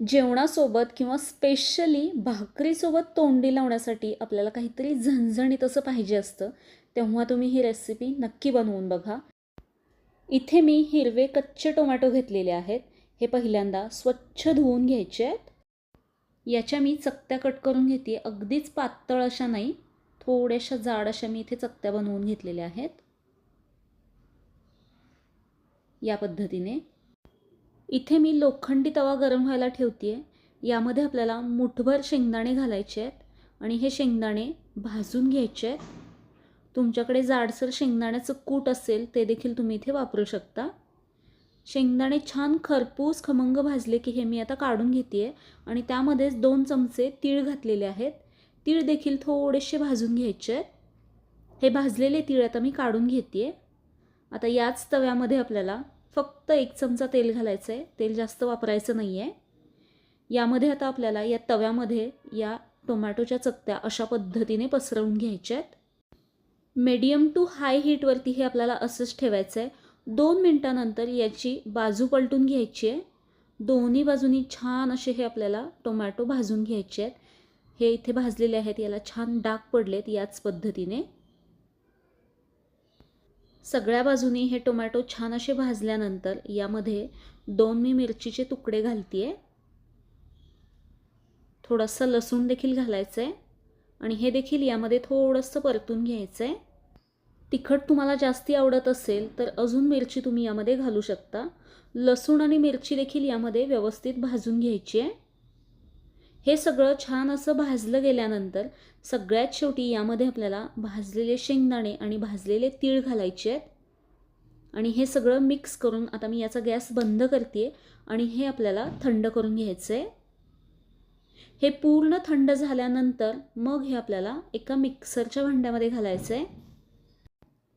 जेवणासोबत किंवा स्पेशली भाकरीसोबत तोंडी लावण्यासाठी आपल्याला काहीतरी झणझणीत असं पाहिजे असतं तेव्हा तुम्ही ही रेसिपी नक्की बनवून बघा. इथे मी हिरवे कच्चे टोमॅटो घेतलेले आहेत. हे पहिल्यांदा स्वच्छ धुवून घ्यायचे आहेत. याच्या मी चकत्या कट करून घेते. अगदीच पातळ अशा नाही थोड्याशा जाड अशा मी इथे चकत्या बनवून घेतलेल्या आहेत. या पद्धतीने इथे मी लोखंडी तवा गरम व्हायला ठेवते आहे यामध्ये आपल्याला मुठभर शेंगदाणे घालायचे आहेत आणि हे शेंगदाणे भाजून घ्यायचे आहेत. तुमच्याकडे जाडसर शेंगदाण्याचं कूट असेल ते देखील तुम्ही इथे वापरू शकता. शेंगदाणे छान खरपूस खमंग भाजले की हे मी आता काढून घेते आहे आणि त्यामध्येच दोन चमचे तीळ घातलेले आहेत. तीळ देखील थोडेसे भाजून घ्यायचे आहेत. हे भाजलेले तीळ आता मी काढून घेते आहे आता याच तव्यामध्ये आपल्याला फक्त एक चमचा तेल घालायचं आहे तेल जास्त वापरायचं नाही आहे यामध्ये आता आपल्याला या तव्यामध्ये या टोमॅटोच्या चकत्या अशा पद्धतीने पसरवून घ्यायच्या आहेत मीडियम टू हाय हीटवरती हे आपल्याला असंच ठेवायचं आहे दोन मिनटानंतर याची बाजू पलटून घ्यायची आहे दोन्ही बाजूनी छान असे हे आपल्याला टोमॅटो भाजून घ्यायचे आहेत हे इथे भाजलेले आहेत. याला छान डाग पडलेत याच पद्धतीने. सगळ्या बाजूनी हे टोमॅटो छान असे भाजल्यानंतर यामध्ये दोन मी मिरचीचे तुकडे घालते आहे थोडंसं लसूण देखील घालायचं आहे आणि हे देखील यामध्ये थोडंसं परतून घ्यायचं आहे तिखट तुम्हाला जास्ती आवडत असेल तर अजून मिरची तुम्ही यामध्ये घालू शकता. लसूण आणि मिरची देखील यामध्ये व्यवस्थित भाजून घ्यायची आहे हे सगळं छान असं भाजलं गेल्यानंतर सगळ्यात शेवटी यामध्ये आपल्याला भाजलेले शेंगदाणे आणि भाजलेले तीळ घालायचे आहेत. आणि हे सगळं मिक्स करून आता मी याचा गॅस बंद करते आणि हे आपल्याला थंड करून घ्यायचं आहे हे पूर्ण थंड झाल्यानंतर मग हे आपल्याला एका मिक्सरच्या भांड्यामध्ये घालायचं आहे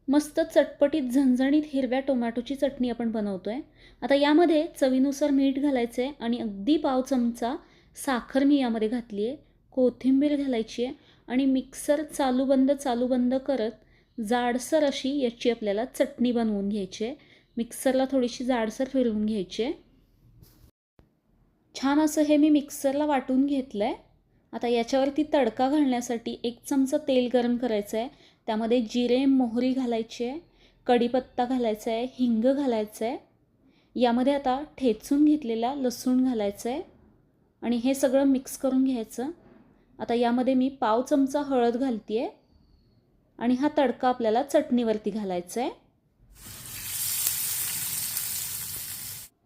मस्त चटपटीत झणझणीत हिरव्या टोमॅटोची चटणी आपण बनवतो आहे आता यामध्ये चवीनुसार मीठ घालायचं आहे आणि अगदी पाव चमचा साखर मी यामध्ये घातली आहे कोथिंबीर घालायची आहे आणि मिक्सर चालू बंद चालू बंद करत जाडसर अशी याची आपल्याला चटणी बनवून घ्यायची आहे. मिक्सरला थोडीशी जाडसर फिरवून घ्यायची आहे. छान असं हे मी मिक्सरला वाटून घेतलं आहे आता याच्यावरती तडका घालण्यासाठी एक चमचा तेल गरम करायचं आहे. त्यामध्ये जिरे मोहरी घालायची आहे कढीपत्ता घालायचा आहे हिंग घालायचं आहे. यामध्ये आता ठेचून घेतलेला लसूण घालायचं आहे. आणि हे सगळं मिक्स करून घ्यायचं. आता यामध्ये मी पाव चमचा हळद घालते आहे आणि हा तडका आपल्याला चटणीवरती घालायचा आहे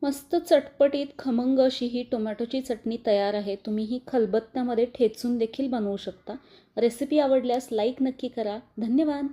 मस्त चटपटीत खमंग अशी ही टोमॅटोची चटणी तयार आहे. तुम्ही ही खलबत्त्यामध्ये ठेचून देखील बनवू शकता. रेसिपी आवडल्यास लाईक नक्की करा. धन्यवाद!